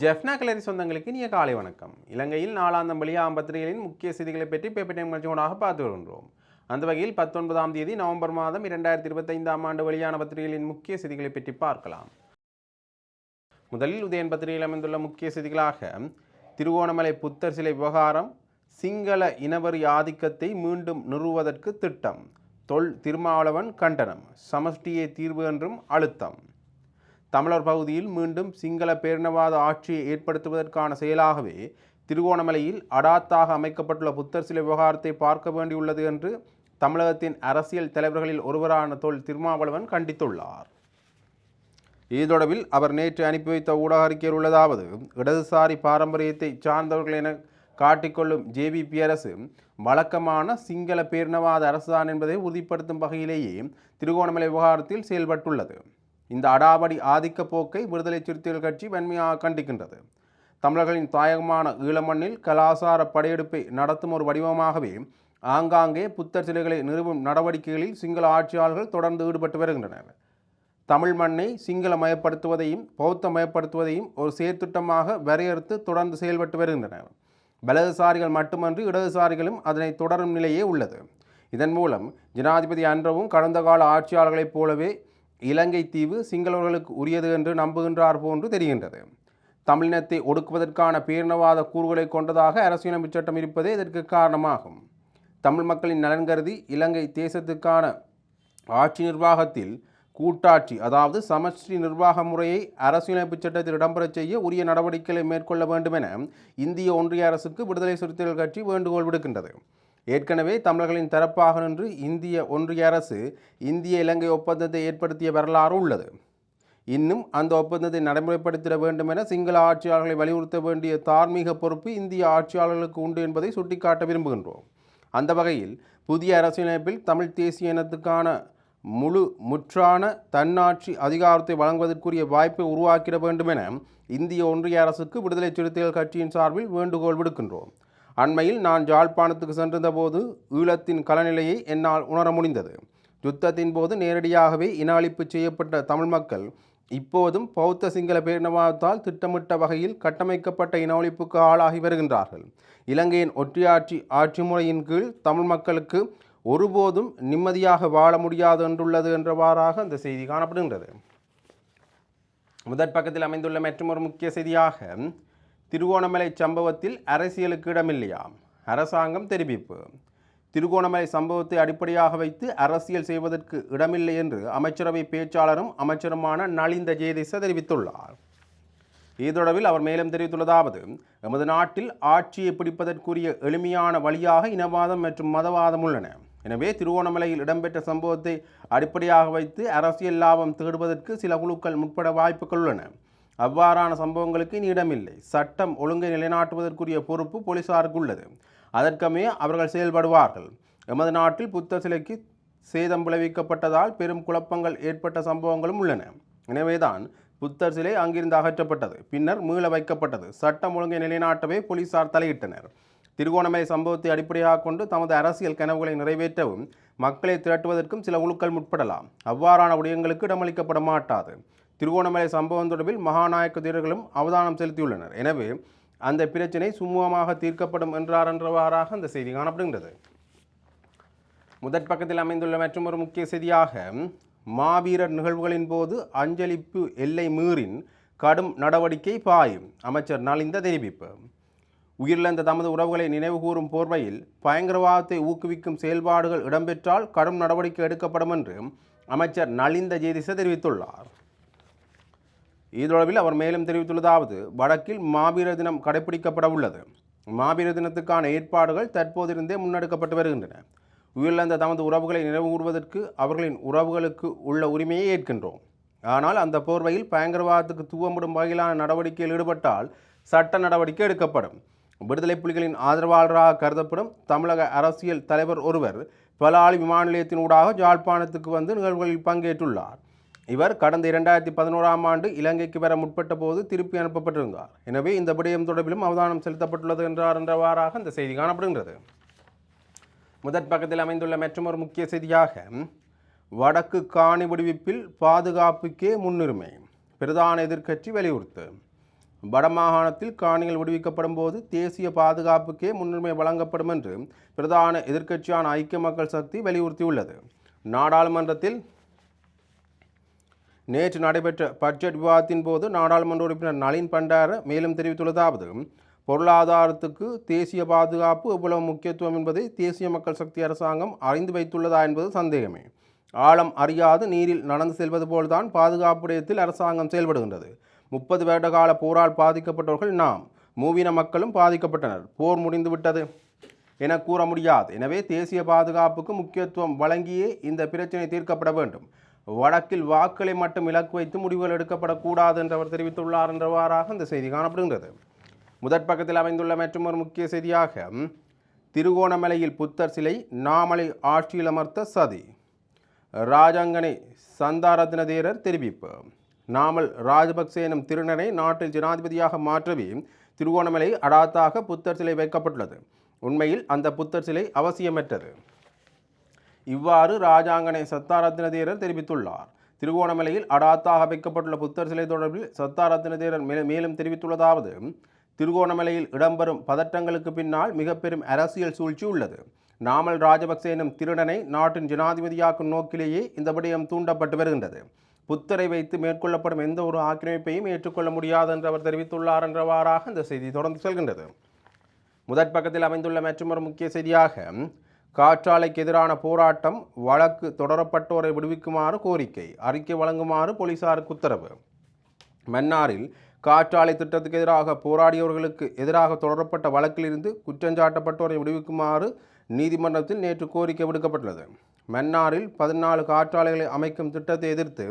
ஜெஃப்னா கலரி சொந்தங்களுக்கு இனிய காலை வணக்கம். இலங்கையில் நாலாந்தம் வழியாம் பத்திரிகைகளின் முக்கிய செய்திகளை பற்றி பேப்பர் டைம் நிகழ்ச்சியோடாக பார்த்து வருகின்றோம். அந்த வகையில் பத்தொன்பதாம் தேதி நவம்பர் மாதம் இரண்டாயிரத்தி இருபத்தைந்தாம் ஆண்டு வெளியான பத்திரிகைகளின் முக்கிய செய்திகளை பற்றி பார்க்கலாம். முதலில் உதயன் பத்திரிகையில் அமைந்துள்ள முக்கிய செய்திகளாக திருகோணமலை புத்தர் சிலை விவகாரம் சிங்கள இனவரி ஆதிக்கத்தை மீண்டும் நிறுவுவதற்கு திட்டம் தொல் திருமாவளவன் கண்டனம் சமஷ்டியே தீர்வு என்றும் அழுத்தம். தமிழர் பகுதியில் மீண்டும் சிங்கள பேரினவாத ஆட்சியை ஏற்படுத்துவதற்கான செயலாகவே திருகோணமலையில் அடாத்தாக அமைக்கப்பட்டுள்ள புத்தர் சிலை விவகாரத்தை பார்க்க வேண்டியுள்ளது என்று தமிழகத்தின் அரசியல் தலைவர்களில் ஒருவரான தொல் திருமாவளவன் கண்டித்துள்ளார். இது தொடர்பில் அவர் நேற்று அனுப்பி வைத்த ஊடக அறிக்கையில் உள்ளதாவது இடதுசாரி பாரம்பரியத்தை சார்ந்தவர்கள் என காட்டிக்கொள்ளும் ஜேவிபி அரசு வழக்கமான சிங்கள பேரினவாத அரசுதான் என்பதை உறுதிப்படுத்தும் வகையிலேயே திருகோணமலை விவகாரத்தில் செயல்பட்டுள்ளது. இந்த அடாவடி ஆதிக்க போக்கை விடுதலை சிறுத்தைகள் கட்சி வன்மையாக கண்டிக்கின்றது. தமிழர்களின் தாயகமான ஈழமண்ணில் கலாசார படையெடுப்பை நடத்தும் ஒரு வடிவமாகவே ஆங்காங்கே புத்தர் சிலைகளை நிறுவும் நடவடிக்கைகளில் சிங்கள ஆட்சியாளர்கள் தொடர்ந்து ஈடுபட்டு வருகின்றனர். தமிழ் மண்ணை சிங்கள மயப்படுத்துவதையும் பௌத்த மயப்படுத்துவதையும் ஒரு செயற்திட்டமாக வரையறுத்து தொடர்ந்து செயல்பட்டு வருகின்றனர். வலதுசாரிகள் மட்டுமன்றி இடதுசாரிகளும் அதனை தொடரும் நிலையே உள்ளது. இதன் மூலம் ஜனாதிபதி அன்றவும் கடந்த கால ஆட்சியாளர்களைப் போலவே இலங்கை தீவு சிங்களவர்களுக்கு உரியது என்று நம்புகின்றார் போன்று தெரிகின்றது. தமிழினத்தை ஒடுக்குவதற்கான பேரினவாத கூறுகளை கொண்டதாக அரசியலமைப்பு சட்டம் இருப்பதே இதற்கு காரணமாகும். தமிழ் மக்களின் நலன் கருதி இலங்கை தேசத்துக்கான ஆட்சி நிர்வாகத்தில் கூட்டாட்சி அதாவது சமஷ்டி நிர்வாக முறையை அரசியலமைப்பு சட்டத்தில் இடம்பெறச் செய்ய உரிய நடவடிக்கைகளை மேற்கொள்ள வேண்டும் என இந்திய ஒன்றிய அரசுக்கு விடுதலை சிறுத்தைகள் கட்சி வேண்டுகோள் விடுக்கின்றது. ஏற்கனவே தமிழர்களின் தரப்பாக நின்று இந்திய ஒன்றிய அரசு இந்திய இலங்கை ஒப்பந்தத்தை ஏற்படுத்திய வரலாறு உள்ளது. இன்னும் அந்த ஒப்பந்தத்தை நடைமுறைப்படுத்திட வேண்டும் என சிங்கள ஆட்சியாளர்களை வலியுறுத்த வேண்டிய தார்மீக பொறுப்பு இந்திய ஆட்சியாளர்களுக்கு உண்டு என்பதை சுட்டிக்காட்ட விரும்புகின்றோம். அந்த வகையில் புதிய அரசியலமைப்பில் தமிழ் தேசிய இனத்துக்கான முழு முற்றான தன்னாட்சி அதிகாரத்தை வழங்குவதற்குரிய வாய்ப்பை உருவாக்கிட வேண்டும் என இந்திய ஒன்றிய அரசுக்கு விடுதலை சிறுத்தைகள் கட்சியின் சார்பில் வேண்டுகோள் விடுக்கின்றோம். அண்மையில் நான் ஜாழ்ப்பாணத்துக்கு சென்றிருந்தபோது ஈழத்தின் கலநிலையை என்னால் உணர முடிந்தது. யுத்தத்தின் போது நேரடியாகவே இன அழிப்பு செய்யப்பட்ட தமிழ் மக்கள் இப்போதும் பௌத்த சிங்கள பேரினவாதத்தால் திட்டமிட்ட வகையில் கட்டமைக்கப்பட்ட இனஒழிப்புக்கு ஆளாகி வருகின்றார்கள். இலங்கையின் ஒற்றையாட்சி ஆட்சி முறையின் கீழ் தமிழ் மக்களுக்கு ஒருபோதும் நிம்மதியாக வாழ முடியாது என்றுள்ளது என்றவாறாக அந்த செய்தி காணப்படுகின்றது. முதற் பக்கத்தில் அமைந்துள்ள மற்றொரு முக்கிய செய்தியாக திருகோணமலை சம்பவத்தில் அரசியலுக்கு இடமில்லையாம். அரசாங்கம் தெரிவிப்பு. திருகோணமலை சம்பவத்தை அடிப்படையாக வைத்து அரசியல் செய்வதற்கு இடமில்லை என்று அமைச்சரவை பேச்சாளரும் அமைச்சருமான நலிந்த ஜெயதிச தெரிவித்துள்ளார். இதொடர்பில் அவர் மேலும் தெரிவித்துள்ளதாவது எமது நாட்டில் ஆட்சியை பிடிப்பதற்குரிய எளிமையான வழியாக இனவாதம் மற்றும் மதவாதம் உள்ளன. எனவே திருவோணமலையில் இடம்பெற்ற சம்பவத்தை அடிப்படையாக வைத்து அரசியல் லாபம் தேடுவதற்கு சில குழுக்கள் முற்பட வாய்ப்புகள் உள்ளன. அவ்வாறான சம்பவங்களுக்கு இனி இடமில்லை. சட்டம் ஒழுங்கை நிலைநாட்டுவதற்குரிய பொறுப்பு போலீசாருக்கு உள்ளது. அதற்கமே அவர்கள் செயல்படுவார்கள். எமது நாட்டில் புத்த சிலைக்கு சேதம் விளைவிக்கப்பட்டதால் பெரும் குழப்பங்கள் ஏற்பட்ட சம்பவங்களும் உள்ளன. எனவேதான் புத்தர் சிலை அங்கிருந்து அகற்றப்பட்டது. பின்னர் மீள வைக்கப்பட்டது. சட்டம் ஒழுங்கை நிலைநாட்டவே போலீசார் தலையிட்டனர். திருகோணமலை சம்பவத்தை அடிப்படையாக கொண்டு தமது அரசியல் கனவுகளை நிறைவேற்றவும் மக்களை திரட்டுவதற்கும் சில குழுக்கள் முற்படலாம். அவ்வாறான விடயங்களுக்கு இடமளிக்கப்பட மாட்டாது திருகோணமலை சம்பவம் தொடர்பில் மகாநாயக்க வீரர்களும் அவதானம் செலுத்தியுள்ளனர். எனவே அந்த பிரச்சினை சுமூகமாக தீர்க்கப்படும் என்றார் என்றவாறாக அந்த செய்தி காணப்படுகின்றது. முதற் பக்கத்தில் அமைந்துள்ள மற்றொரு முக்கிய செய்தியாக மாவீரர் நிகழ்வுகளின் போது அஞ்சலிப்பு எல்லை மீறின் கடும் நடவடிக்கை பாயும் அமைச்சர் நலிந்த தெரிவிப்பு. உயிரிழந்த தமது உறவுகளை நினைவுகூரும் போர்வையில் பயங்கரவாதத்தை ஊக்குவிக்கும் செயல்பாடுகள் இடம்பெற்றால் கடும் நடவடிக்கை எடுக்கப்படும் என்று அமைச்சர் நலிந்த ஜேதிச தெரிவித்துள்ளார். இது தொடர்பில் அவர் மேலும் தெரிவித்துள்ளதாவது வடக்கில் மாபீர தினம் கடைபிடிக்கப்பட உள்ளது மாபீர தினத்துக்கான ஏற்பாடுகள் தற்போதிருந்தே முன்னெடுக்கப்பட்டு வருகின்றன. உயிரிழந்த தமது உறவுகளை நினைவுகூர்வதற்கு அவர்களின் உறவுகளுக்கு உள்ள உரிமையை ஏற்கின்றோம். ஆனால் அந்த போர்வையில் பயங்கரவாதத்துக்கு தூவமிடும் வகையிலான நடவடிக்கையில் ஈடுபட்டால் சட்ட நடவடிக்கை எடுக்கப்படும். விடுதலை புலிகளின் ஆதரவாளராக கருதப்படும் தமிழக அரசியல் தலைவர் ஒருவர் பலாளி விமான நிலையத்தின் ஊடாக ஜாழ்ப்பாணத்துக்கு வந்து நிகழ்வுகளில் பங்கேற்றுள்ளார். இவர் கடந்த இரண்டாயிரத்தி பதினோராம் ஆண்டு இலங்கைக்கு வர முற்பட்ட போது திருப்பி அனுப்பப்பட்டிருந்தார். எனவே இந்த விடயம் தொடர்பிலும் அவதானம் செலுத்தப்பட்டுள்ளது என்றார் என்றவாறாக இந்த செய்தி காணப்படுகின்றது. முதற் பக்கத்தில் அமைந்துள்ள மற்றொரு முக்கிய செய்தியாக வடக்கு காணி விடுவிப்பில் பாதுகாப்புக்கே முன்னுரிமை பிரதான எதிர்க்கட்சி வலியுறுத்து. வடமாகாணத்தில் காணிகள் விடுவிக்கப்படும் போது தேசிய பாதுகாப்புக்கே முன்னுரிமை வழங்கப்படும் என்று பிரதான எதிர்க்கட்சியான ஐக்கிய மக்கள் சக்தி வலியுறுத்தியுள்ளது. நாடாளுமன்றத்தில் நேற்று நடைபெற்ற பட்ஜெட் விவாதத்தின் போது நாடாளுமன்ற உறுப்பினர் நளின் பண்டார மேலும் தெரிவித்துள்ளதாவது பொருளாதாரத்துக்கு தேசிய பாதுகாப்பு எவ்வளவு முக்கியத்துவம் என்பதை தேசிய மக்கள் சக்தி அரசாங்கம் அறிந்து வைத்துள்ளதா என்பது சந்தேகமே. ஆழம் அறியாது நீரில் நடந்து செல்வது போல்தான் பாதுகாப்பு விடயத்தில் அரசாங்கம் செயல்படுகின்றது. முப்பது வருட கால போரால் பாதிக்கப்பட்டவர்கள் நாம் மூவின மக்களும் பாதிக்கப்பட்டனர். போர் முடிந்துவிட்டது என கூற முடியாது. எனவே தேசிய பாதுகாப்புக்கு முக்கியத்துவம் வழங்கியே இந்த பிரச்சினை தீர்க்கப்பட வேண்டும். வடக்கில் வாக்களை மட்டும் இலக்கு வைத்து முடிவுகள் எடுக்கப்படக்கூடாது என்று அவர் தெரிவித்துள்ளார் என்றவாறாக இந்த செய்தி காணப்படுகின்றது. முதற் பக்கத்தில் அமைந்துள்ள மற்றும் ஒரு முக்கிய செய்தியாக திருகோணமலையில் புத்தர் சிலை நாமலை ஆட்சியில் அமர்த்த சதி. ராஜாங்கனை சந்தாரத்ன தேரர் தெரிவிப்பு. நாமல் ராஜபக்சே எனும் திருநரை நாட்டில் ஜனாதிபதியாக மாற்றவே திருகோணமலை அடாத்தாக புத்தர் சிலை வைக்கப்பட்டுள்ளது. உண்மையில் அந்த புத்தர் சிலை அவசியமற்றது. இவ்வாறு ராஜாங்கனை சத்தாரத்ன தேரர் தெரிவித்துள்ளார். திருகோணமலையில் அடாத்தாக வைக்கப்பட்டுள்ள புத்தர் சிலை தொடர்பில் சத்தாரத்ன தேரர் மேலும் தெரிவித்துள்ளதாவது திருகோணமலையில் இடம்பெறும் பதற்றங்களுக்கு பின்னால் மிக பெரும் அரசியல் சூழ்ச்சி உள்ளது. நாமல் ராஜபக்சே எனும் திருடனை நாட்டின் ஜனாதிபதியாக்கும் நோக்கிலேயே இந்த விடயம் தூண்டப்பட்டு வருகின்றது. புத்தரை வைத்து மேற்கொள்ளப்படும் எந்த ஒரு ஆக்கிரமிப்பையும் ஏற்றுக்கொள்ள முடியாது என்று அவர் தெரிவித்துள்ளார் என்றவாறாக இந்த செய்தி தொடர்ந்து செல்கின்றது. முதற் பக்கத்தில் அமைந்துள்ள மற்றொரு முக்கிய செய்தியாக காற்றாலைக்கு எதிரான போராட்டம் வழக்கு தொடரப்பட்டோரை விடுவிக்குமாறு கோரிக்கை. அறிக்கை வழங்குமாறு போலீசாருக்கு உத்தரவு. மன்னாரில் காற்றாலை திட்டத்துக்கு எதிராக போராடியவர்களுக்கு எதிராக தொடரப்பட்ட வழக்கிலிருந்து குற்றஞ்சாட்டப்பட்டோரை விடுவிக்குமாறு நீதிமன்றத்தில் நேற்று கோரிக்கை விடுக்கப்பட்டுள்ளது. மன்னாரில் பதினாலு காற்றாலைகளை அமைக்கும் திட்டத்தை எதிர்த்து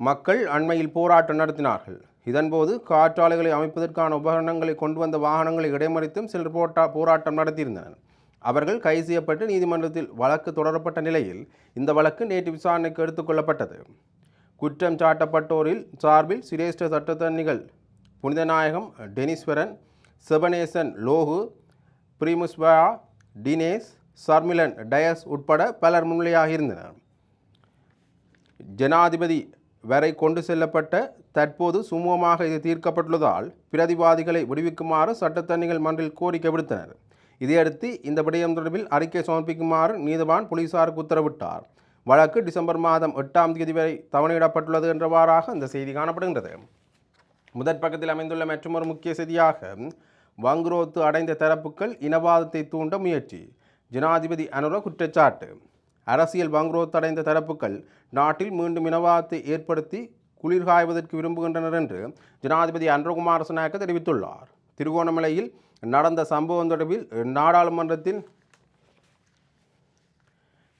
மக்கள் அண்மையில் போராட்டம் நடத்தினார்கள். இதன்போது காற்றாலைகளை அமைப்பதற்கான உபகரணங்களை கொண்டு வந்த வாகனங்களை இடைமறித்தும் சிலர் போட்டா போராட்டம் நடத்தியிருந்தனர். அவர்கள் கைது செய்யப்பட்டு நீதிமன்றத்தில் வழக்கு தொடரப்பட்ட நிலையில் இந்த வழக்கு நேற்று விசாரணைக்கு எடுத்துக்கொள்ளப்பட்டது குற்றம் சாட்டப்பட்டோரில் சார்பில் சிரேஷ்ட சட்டத்தரணிகள் புனிதநாயகம் டெனிஸ்வரன் செபனேசன் லோகு பிரிமுஸ்வா டினேஸ் சர்மிலன் டயஸ் உட்பட பலர் முன்னிலையாகியிருந்தனர். ஜனாதிபதி வரை கொண்டு செல்லப்பட்ட தற்போது சுமூகமாக இது தீர்க்கப்பட்டுள்ளதால் பிரதிவாதிகளை விடுவிக்குமாறு சட்டத்தரணிகள் மன்றில் கோரிக்கை விடுத்தனர். இதையடுத்து இந்த விடயம் தொடர்பில் அறிக்கை சமர்ப்பிக்குமாறு நீதவான் போலீசாருக்கு உத்தரவிட்டார். வழக்கு டிசம்பர் மாதம் எட்டாம் தேதி வரை தவணையிடப்பட்டுள்ளது என்றவாறாக இந்த செய்தி காணப்படுகின்றது. முதற் பக்கத்தில் அமைந்துள்ள மற்றொரு முக்கிய செய்தியாக வங்குரோத்து அடைந்த தரப்புகள் இனவாதத்தை தூண்ட முயற்சி. ஜனாதிபதி அனுர குற்றச்சாட்டு. அரசியல் வங்குரோத்து அடைந்த தரப்புகள் நாட்டில் மீண்டும் இனவாதத்தை ஏற்படுத்தி குளிர்காய்வதற்கு விரும்புகின்றனர் என்று ஜனாதிபதி அன்றகுமார் சனாக்க தெரிவித்துள்ளார். திருகோணமலையில் நடந்த சம்பவம் தொடர்பில் நாடாளுமன்றத்தின்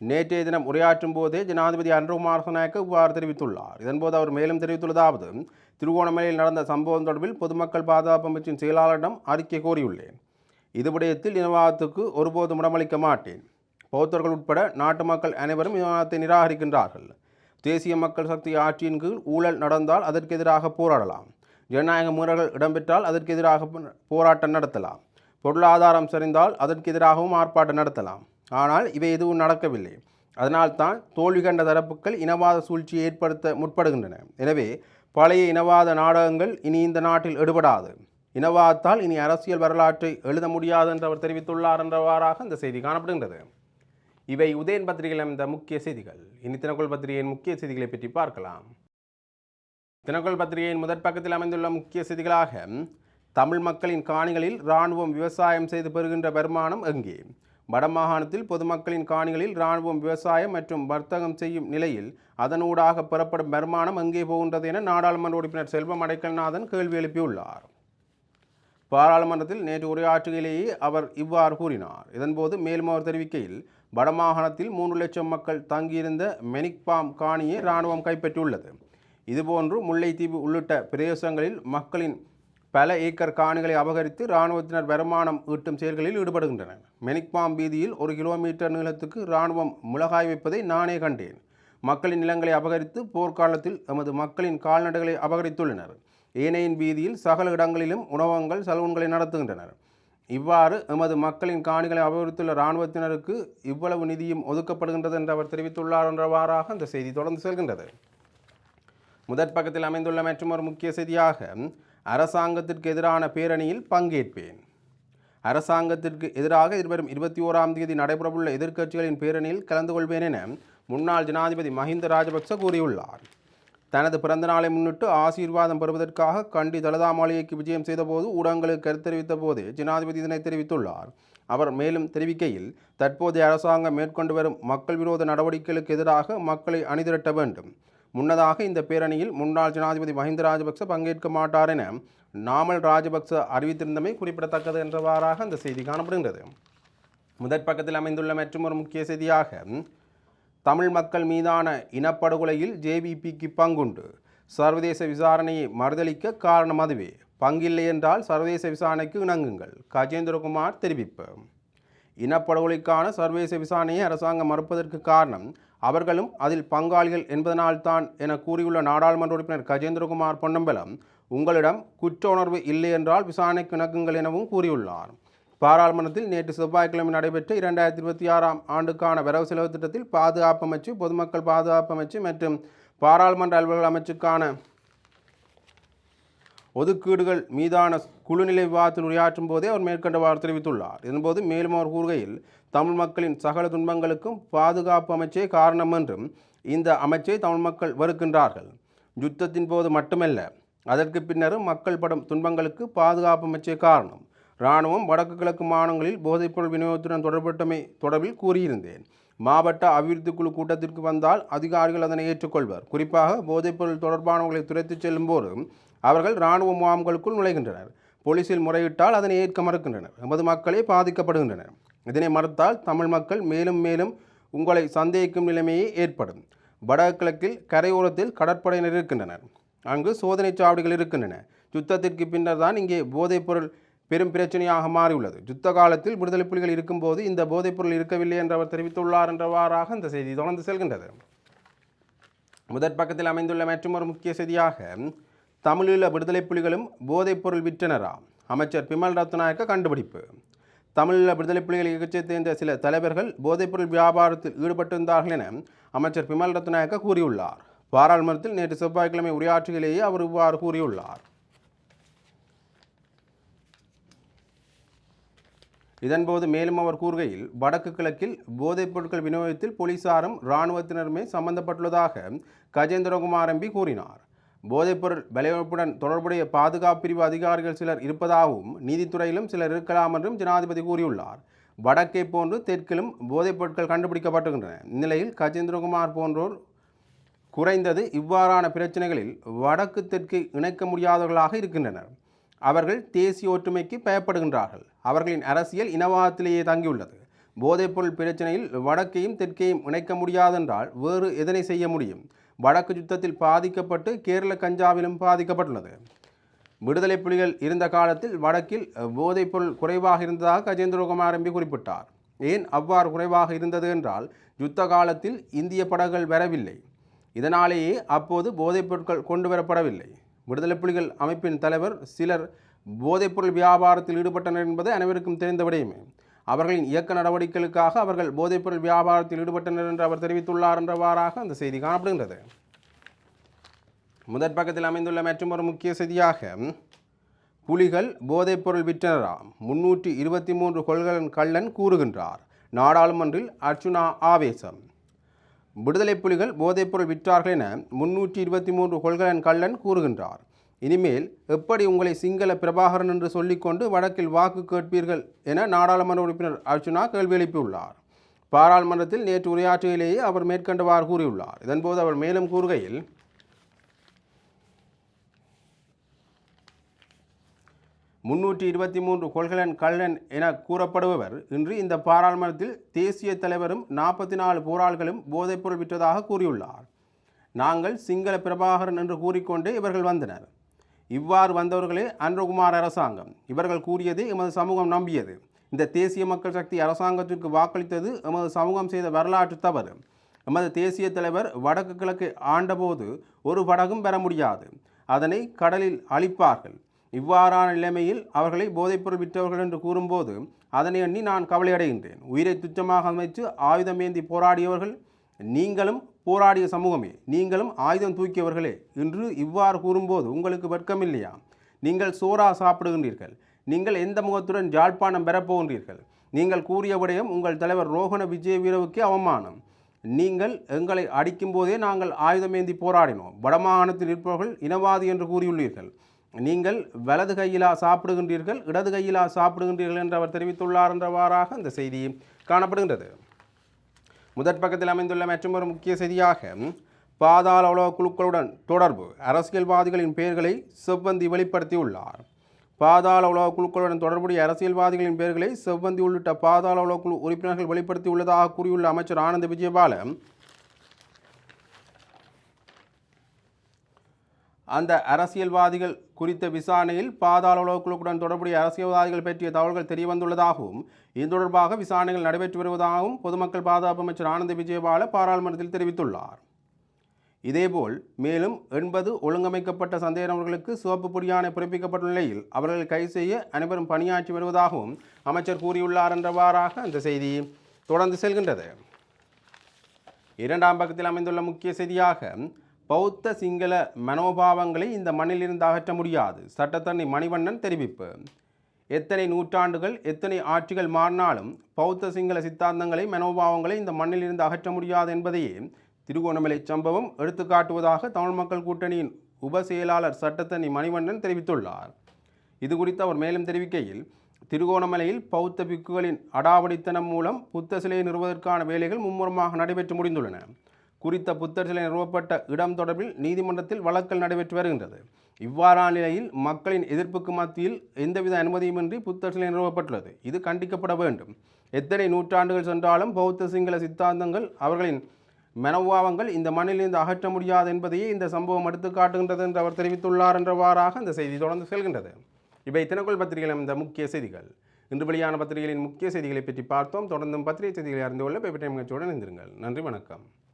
நேற்றைய தினம் உரையாற்றும் போதே ஜனாதிபதி அன்றகுமார் சனாக்க இவ்வாறு தெரிவித்துள்ளார். இதன்போது அவர் மேலும் தெரிவித்துள்ளதாவது திருகோணமலையில் நடந்த சம்பவம் தொடர்பில் பொதுமக்கள் பாதுகாப்பு அமைச்சின் செயலாளரிடம் அறிக்கை கோரியுள்ளேன். இது விடயத்தில் இனவாதத்துக்கு ஒருபோதும் இடமளிக்க மாட்டேன். பௌத்தர்கள் உட்பட நாட்டு மக்கள் அனைவரும் இனவாதத்தை நிராகரிக்கின்றார்கள். தேசிய மக்கள் சக்தி ஆட்சியின் கீழ் ஊழல் நடந்தால் அதற்கு எதிராக போராடலாம். ஜனநாயக முறைகள் இடம்பெற்றால் அதற்கு எதிராக போராட்டம் நடத்தலாம். பொருளாதாரம் சரிந்தால் அதற்கு எதிராகவும் ஆர்ப்பாட்டம் நடத்தலாம். ஆனால் இவை எதுவும் நடக்கவில்லை. அதனால்தான் தோல்வி கண்ட தரப்புகள் இனவாத சூழ்ச்சியை ஏற்படுத்த முற்படுகின்றன. எனவே பழைய இனவாத நாடகங்கள் இனி இந்த நாட்டில் எடுபடாது. இனவாதத்தால் இனி அரசியல் வரலாற்றை எழுத முடியாது என்று அவர் தெரிவித்துள்ளார் என்றவாறாக இந்த செய்தி காணப்படுகின்றது. இவை உதயன் பத்திரிகையில் அமைந்த முக்கிய செய்திகள். இனி தினக்குள் பத்திரிகையின் முக்கிய செய்திகளை பற்றி பார்க்கலாம். தினக்குள் பத்திரிகையின் முதற் பக்கத்தில் அமைந்துள்ள முக்கிய செய்திகளாக தமிழ் மக்களின் காணிகளில் இராணுவம் விவசாயம் செய்து பெறுகின்ற வருமானம் எங்கே? வடமாகாணத்தில் பொதுமக்களின் காணிகளில் இராணுவம் விவசாயம் மற்றும் வர்த்தகம் செய்யும் நிலையில் அதனூடாக பெறப்படும் வருமானம் எங்கே போகின்றது என நாடாளுமன்ற உறுப்பினர் செல்வம் அடைக்கல்நாதன் கேள்வி எழுப்பியுள்ளார். பாராளுமன்றத்தில் நேற்று உரையாற்றுகையிலேயே அவர் இவ்வாறு கூறினார். இதன்போது மேலும் அவர் தெரிவிக்கையில் வடமாகாணத்தில் மூன்று லட்சம் மக்கள் தங்கியிருந்த மெனிக்பாம் காணியை இராணுவம் கைப்பற்றியுள்ளது. இதுபோன்று முல்லைத்தீவு உள்ளிட்ட பிரதேசங்களில் மக்களின் பல ஏக்கர் காணிகளை அபகரித்து இராணுவத்தினர் வருமானம் ஈட்டும் செயல்களில் ஈடுபடுகின்றனர். மெனிக்பாம் வீதியில் ஒரு கிலோமீட்டர் நீளத்துக்கு இராணுவம் மிளகாய் வைப்பதை நானே கண்டேன். மக்களின் நிலங்களை அபகரித்து போர்க்காலத்தில் எமது மக்களின் கால்நடைகளை அபகரித்துள்ளனர். ஏனையின் வீதியில் சகல இடங்களிலும் உணவகங்கள் சலூன்களை நடத்துகின்றனர். இவ்வாறு எமது மக்களின் காணிகளை அபகரித்துள்ள இராணுவத்தினருக்கு இவ்வளவு நிதியும் ஒதுக்கப்படுகின்றது என்று அவர் தெரிவித்துள்ளார் என்றவாறாக அந்த செய்தி தொடர்ந்து செல்கின்றது. முதற் பக்கத்தில் அமைந்துள்ள மற்றும் ஒரு முக்கிய செய்தியாக அரசாங்கத்திற்கு எதிரான பேரணியில் பங்கேற்பேன். அரசாங்கத்திற்கு எதிராக எதிர்வரும் இருபத்தி ஓராம் தேதி நடைபெறவுள்ள எதிர்க்கட்சிகளின் பேரணியில் கலந்து கொள்வேன் என முன்னாள் ஜனாதிபதி மஹிந்த ராஜபக்ச கூறியுள்ளார். தனது பிறந்த நாளை முன்னிட்டு ஆசீர்வாதம் பெறுவதற்காக கண்டி தலதா மாளிகைக்கு விஜயம் செய்தபோது ஊடகங்களுக்கு கருத்து தெரிவித்த போது ஜனாதிபதி இதனை தெரிவித்துள்ளார். அவர் மேலும் தெரிவிக்கையில் தற்போதைய அரசாங்கம் மேற்கொண்டு வரும் மக்கள் விரோத நடவடிக்கைகளுக்கு எதிராக மக்களை அணிதிரட்ட வேண்டும். முன்னதாக இந்த பேரணியில் முன்னாள் ஜனாதிபதி மஹிந்த ராஜபக்ச பங்கேற்க மாட்டார் என நாமல் ராஜபக்ச அறிவித்திருந்தமை குறிப்பிடத்தக்கது என்றவாறாக அந்த செய்தி காணப்படுகின்றது. முதற் பக்கத்தில் அமைந்துள்ள மற்றும் ஒரு முக்கிய செய்தியாக தமிழ் மக்கள் மீதான இனப்படுகொலையில் ஜேவிபிக்கு பங்குண்டு. சர்வதேச விசாரணையை மறுதளிக்க காரணம் அதுவே. பங்கில்லை என்றால் சர்வதேச விசாரணைக்கு இணங்குங்கள். கஜேந்திரகுமார் தெரிவிப்பு. இனப்படுகொலைக்கான சர்வதேச விசாரணையை அரசாங்கம் மறுப்பதற்கு காரணம் அவர்களும் அதில் பங்காளிகள் என்பதனால்தான் என கூறியுள்ள நாடாளுமன்ற உறுப்பினர் கஜேந்திரகுமார் பொன்னம்பலம் உங்களிடம் குற்ற உணர்வு இல்லை என்றால் விசாரணைக்கு இணக்குங்கள் எனவும் கூறியுள்ளார். பாராளுமன்றத்தில் நேற்று செவ்வாய்க்கிழமை நடைபெற்ற இரண்டாயிரத்தி இருபத்தி ஆறாம் ஆண்டுக்கான வரவு செலவு திட்டத்தில் பாதுகாப்பு அமைச்சு பொதுமக்கள் பாதுகாப்பு அமைச்சு மற்றும் பாராளுமன்ற அலுவலர்கள் அமைச்சுக்கான ஒதுக்கீடுகள் மீதான குழுநிலை விவாதத்தில் உரையாற்றும் போதே அவர் மேற்கண்டவாறு தெரிவித்துள்ளார். இதன்போது மேலும் அவர் கூறுகையில் தமிழ் மக்களின் சகல துன்பங்களுக்கும் பாதுகாப்பு அமைச்சே காரணம் என்றும் இந்த அமைச்சை தமிழ் மக்கள் வெறுக்கின்றார்கள். யுத்தத்தின் போது மட்டுமல்ல அதற்கு பின்னரும் மக்கள் படும் துன்பங்களுக்கு பாதுகாப்பு அமைச்சே காரணம். இராணுவம் வடக்கு கிழக்கு மாநிலங்களில் போதைப்பொருள் விநியோகத்துடன் தொடர்பட்டமை தொடர்பில் கூறியிருந்தேன். மாவட்ட அபிவிருத்தி குழு கூட்டத்திற்கு வந்தால் அதிகாரிகள் அதனை ஏற்றுக்கொள்வர். குறிப்பாக போதைப்பொருள் தொடர்பானவர்களை துரைத்துச் செல்லும்போது அவர்கள் இராணுவ முகாம்களுக்குள் நுழைகின்றனர். போலீசில் முறையிட்டால் அதனை ஏற்க மறுக்கின்றனர். எமது மக்களே பாதிக்கப்படுகின்றனர். இதனை மறுத்தால் தமிழ் மக்கள் மேலும் மேலும் உங்களை சந்தேகிக்கும் நிலைமையே ஏற்படும். வடகிழக்கில் கரையோரத்தில் கடற்படையினர் இருக்கின்றனர். அங்கு சோதனைச் சாவடிகள் இருக்கின்றன. யுத்தத்திற்கு பின்னர் தான் இங்கே போதைப்பொருள் பெரும் பிரச்சனையாக மாறியுள்ளது. யுத்த காலத்தில் விடுதலை புலிகள் இருக்கும்போது இந்த போதைப்பொருள் இருக்கவில்லை என்று அவர் தெரிவித்துள்ளார் என்றவாறாக இந்த செய்தி தொடர்ந்து செல்கின்றது. முதற் பக்கத்தில் அமைந்துள்ள மற்றொரு முக்கிய செய்தியாக தமிழீழ விடுதலை புலிகளும் போதைப்பொருள் விற்றனரா? அமைச்சர் பிமல் ரத்நாயக்க கண்டுபிடிப்பு. தமிழீழ விடுதலை புலிகள் இயக்கத்தைச் சேர்ந்த சில தலைவர்கள் போதைப்பொருள் வியாபாரத்தில் ஈடுபட்டிருந்தார்கள் என அமைச்சர் பிமல் ரத்நாயக்க கூறியுள்ளார். பாராளுமன்றத்தில் நேற்று செவ்வாய்க்கிழமை உரையாற்றுகையிலேயே அவர் இவ்வாறு கூறியுள்ளார். இதன்போது மேலும் அவர் கூறுகையில் வடக்கு கிழக்கில் போதைப் பொருட்கள் விநியோகத்தில் போலீசாரும் இராணுவத்தினருமே சம்பந்தப்பட்டுள்ளதாக கஜேந்திரகுமார் எம்பி கூறினார். போதைப்பொருள் விளைவிப்புடன் தொடர்புடைய பாதுகாப்பு பிரிவு அதிகாரிகள் சிலர் இருப்பதாகவும் நீதித்துறையிலும் சிலர் இருக்கலாம் என்றும் ஜனாதிபதி கூறியுள்ளார். வடக்கே போன்று தெற்கிலும் போதைப் பொருட்கள் கண்டுபிடிக்கப்பட்டுகின்றன. இந்நிலையில் கஜேந்திரகுமார் போன்றோர் குறைந்தது இவ்வாறான பிரச்சனைகளில் வடக்கு தெற்கு இணைக்க முடியாதவர்களாக இருக்கின்றனர். அவர்கள் தேசிய ஒற்றுமைக்கு பயப்படுகின்றார்கள். அவர்களின் அரசியல் இனவாதத்திலேயே தங்கியுள்ளது. போதைப்பொருள் பிரச்சனையில் வடக்கையும் தெற்கையும் இணைக்க முடியாதென்றால் வேறு எதனை செய்ய முடியும்? வடக்கு யுத்தத்தில் பாதிக்கப்பட்டு கேரள கஞ்சாவிலும் பாதிக்கப்பட்டுள்ளது. விடுதலை புலிகள் இருந்த காலத்தில் வடக்கில் போதைப்பொருள் குறைவாக இருந்ததாக கஜேந்திரகுமார் எம்பி குறிப்பிட்டார். ஏன் அவ்வாறு குறைவாக இருந்தது என்றால் யுத்த காலத்தில் இந்திய படகுகள் வரவில்லை. இதனாலேயே அப்போது போதைப் பொருட்கள் கொண்டு வரப்படவில்லை. விடுதலை புலிகள் அமைப்பின் தலைவர் சிலர் போதைப்பொருள் வியாபாரத்தில் ஈடுபட்டனர் என்பது அனைவருக்கும் தெரிந்த விடயமே அவர்களின் இயக்க நடவடிக்கைகளுக்காக அவர்கள் போதைப்பொருள் வியாபாரத்தில் ஈடுபட்டனர் என்று அவர் தெரிவித்துள்ளார் என்றவாறாக அந்த செய்தி காணப்படுகின்றது. முதற் பக்கத்தில் அமைந்துள்ள மற்றொரு முக்கிய செய்தியாக புலிகள் போதைப்பொருள் விற்றனரா? முன்னூற்றி இருபத்தி மூன்று கொள்கலன் கள்ளன் கூறுகின்றார். நாடாளுமன்றில் அர்ச்சுனா ஆவேசம். விடுதலை புலிகள் போதைப்பொருள் விற்றார்கள் என முன்னூற்றி இருபத்தி மூன்று கொள்கலன் கள்ளன் கூறுகின்றார். இனிமேல் எப்படி உங்களை சிங்கள பிரபாகரன் என்று சொல்லிக்கொண்டு வடக்கில் வாக்கு கேட்பீர்கள் என நாடாளுமன்ற உறுப்பினர் அர்ச்சுனா கேள்வி எழுப்பியுள்ளார். பாராளுமன்றத்தில் நேற்று உரையாற்றுகையிலேயே அவர் மேற்கண்டவாறு கூறியுள்ளார். இதன்போது அவர் மேலும் கூறுகையில் முன்னூற்றி இருபத்தி மூன்று கொள்கலன் கள்ளன் என கூறப்படுபவர். இன்று இந்த பாராளுமன்றத்தில் தேசிய தலைவரும் நாற்பத்தி நாலு போராள்களும் போதைப்பொருள் விற்றதாக கூறியுள்ளார். நாங்கள் சிங்கள பிரபாகரன் என்று கூறிக்கொண்டே இவர்கள் வந்தனர். இவ்வாறு வந்தவர்களே அன்றகுமார் அரசாங்கம். இவர்கள் கூறியது எமது சமூகம் நம்பியது. இந்த தேசிய மக்கள் சக்தி அரசாங்கத்திற்கு வாக்களித்தது எமது சமூகம் செய்த வரலாற்று தவறு. எமது தேசிய தலைவர் வடக்கு கிழக்கு ஆண்டபோது ஒரு படகும் பெற முடியாது. அதனை கடலில் அழிப்பார்கள். இவ்வாறான நிலைமையில் அவர்களை போதைப்பொருள் விற்றவர்கள் என்று கூறும்போது அதனை எண்ணி நான் கவலையடைகின்றேன். உயிரை துச்சமாக அமைத்து ஆயுதமேந்தி போராடியவர்கள் நீங்களும் போராடிய சமூகமே நீங்களும் ஆயுதம் தூக்கியவர்களே என்று இவ்வாறு கூறும்போது உங்களுக்கு வெட்கமில்லையா? நீங்கள் சோறா சாப்பிடுகின்றீர்கள். நீங்கள் எந்த முகத்துடன் ஜாழ்ப்பாணம் பெறப்போகின்றீர்கள் நீங்கள் கூறிய விடயம் உங்கள் தலைவர் ரோஹண விஜய வீரவுக்கு அவமானம். நீங்கள் எங்களை அடிக்கும் போதே நாங்கள் ஆயுதமேந்தி போராடினோம். வடமாகாணத்தில் இருப்பவர்கள் இனவாதி என்று கூறியுள்ளீர்கள். நீங்கள் வலது கையிலா சாப்பிடுகின்றீர்கள் இடது கையிலா சாப்பிடுகின்றீர்கள் என்று அவர் தெரிவித்துள்ளார் என்றவாறாக இந்த செய்தி காணப்படுகின்றது. முதற் பக்கத்தில் அமைந்துள்ள மற்றொரு முக்கிய செய்தியாக பாதாள உலக குழுக்களுடன் தொடர்பு அரசியல்வாதிகளின் பெயர்களை செவ்வந்தி வெளிப்படுத்தியுள்ளார். பாதாள உலக குழுக்களுடன் தொடர்புடைய அரசியல்வாதிகளின் பெயர்களை செவ்வந்தி உள்ளிட்ட பாதாள உலக குழு உறுப்பினர்கள் வெளிப்படுத்தியுள்ளதாக கூறியுள்ள அமைச்சர் ஆனந்த விஜயபால அந்த அரசியல்வாதிகள் குறித்த விசாரணையில் பாதாள உலகக் தொடர்புடைய அரசியல்வாதிகள் பற்றிய தகவல்கள் தெரியவந்துள்ளதாகவும் இது தொடர்பாக விசாரணைகள் நடைபெற்று வருவதாகவும் பொதுமக்கள் பாதுகாப்பு அமைச்சர் ஆனந்த விஜயபால பாராளுமன்றத்தில் தெரிவித்துள்ளார். இதேபோல் மேலும் எண்பது ஒழுங்கமைக்கப்பட்ட சந்தேக நபர்களுக்கு சிவப்பு பொடியானை பிறப்பிக்கப்பட்ட நிலையில் அவர்கள் கைது செய்ய அனைவரும் பணியாற்றி வருவதாகவும் அமைச்சர் கூறியுள்ளார் என்றவாறாக அந்த செய்தி தொடர்ந்து செல்கின்றது. இரண்டாம் பக்கத்தில் அமைந்துள்ள முக்கிய செய்தியாக பௌத்த சிங்கள மனோபாவங்களை இந்த மண்ணிலிருந்து அகற்ற முடியாது. சட்டத்தண்ணி மணிவண்ணன் தெரிவிப்பு. எத்தனை நூற்றாண்டுகள் எத்தனை ஆட்சிகள் மாறினாலும் பௌத்த சிங்கள சித்தாந்தங்களை மனோபாவங்களை இந்த மண்ணிலிருந்து அகற்ற முடியாது என்பதையே திருகோணமலை சம்பவம் எடுத்துக்காட்டுவதாக தமிழ் மக்கள் கூட்டணியின் உப செயலாளர் சட்டத்தண்ணி மணிவண்ணன் தெரிவித்துள்ளார். இது குறித்து அவர் மேலும் தெரிவிக்கையில் திருகோணமலையில் பௌத்த பிக்குகளின் அடாவடித்தனம் மூலம் புத்த சிலையை நிறுவதற்கான வேலைகள் மும்முரமாக நடைபெற்று முடிந்துள்ளன. குறித்த புத்தர் சிலை நிறுவப்பட்ட இடம் தொடர்பில் நீதிமன்றத்தில் வழக்கல் நடைபெற்று வருகின்றது. இவ்வாறான நிலையில் மக்களின் எதிர்ப்புக்கு மத்தியில் எந்தவித அனுமதியுமின்றி புத்தர் சிலை நிறுவப்பட்டுள்ளது. இது கண்டிக்கப்பட வேண்டும். எத்தனை நூற்றாண்டுகள் சென்றாலும் பௌத்த சிங்கள சித்தாந்தங்கள் அவர்களின் மனோபாவங்கள் இந்த மண்ணிலிருந்து அகற்ற முடியாது என்பதையே இந்த சம்பவம் எடுத்து காட்டுகின்றது என்று அவர் தெரிவித்துள்ளார் என்றவாறாக அந்த செய்தி தொடர்ந்து செல்கின்றது. இவை தினக்குள் பத்திரிகைகளின் இந்த முக்கிய செய்திகள். இன்று வெளியான பத்திரிகைகளின் முக்கிய செய்திகளை பற்றி பார்த்தோம். தொடர்ந்தும் பத்திரிகை செய்திகளை அறிந்து கொள்ள பேப்பர் டைம் நிகழ்ச்சியுடன் இணைந்திருங்கள். நன்றி வணக்கம்.